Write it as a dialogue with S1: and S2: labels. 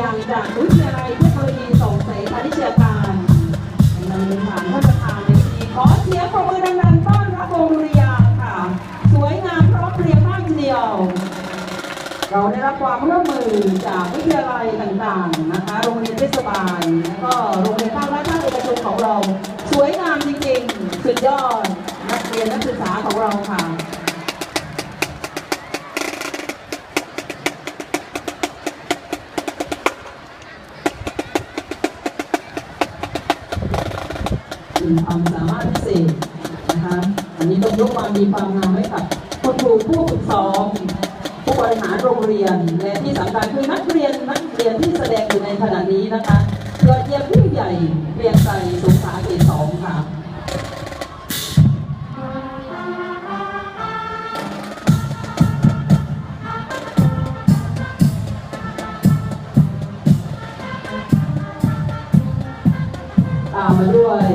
S1: ยางจากวิทยาลัยเทคโนโลยีส่งเสริมพาณิชยการนำเรียนผ่านท่านประธานในทีขอเสียงปรบมือดังๆต้อนรับวงดุริยางค์ค่ะ สวยงามพร้อมเพรียงมากทีเดียว เราได้รับความร่วมมือจากวิทยาลัยต่างๆนะคะ โรงเรียนเทศบาลแล้วก็โรงเรียนภาครัฐภาคเอกชนของเรา สวยงามจริงๆ สุดยอดนักเรียนนักศึกษาของเราค่ะ มีความสามารถพิเศษนะคะอันนี้ต้องยกความดีความงามให้กับคุณครูผู้ฝึกสอนผู้บริหารโรงเรียนและที่สำคัญคือนักเรียนนักเรียนที่แสดงอยู่ในขณะนี้นะคะยอดเยี่ยมผู้ใหญ่เรียนใจสงขาเขตสองค่ะตามมาด้วย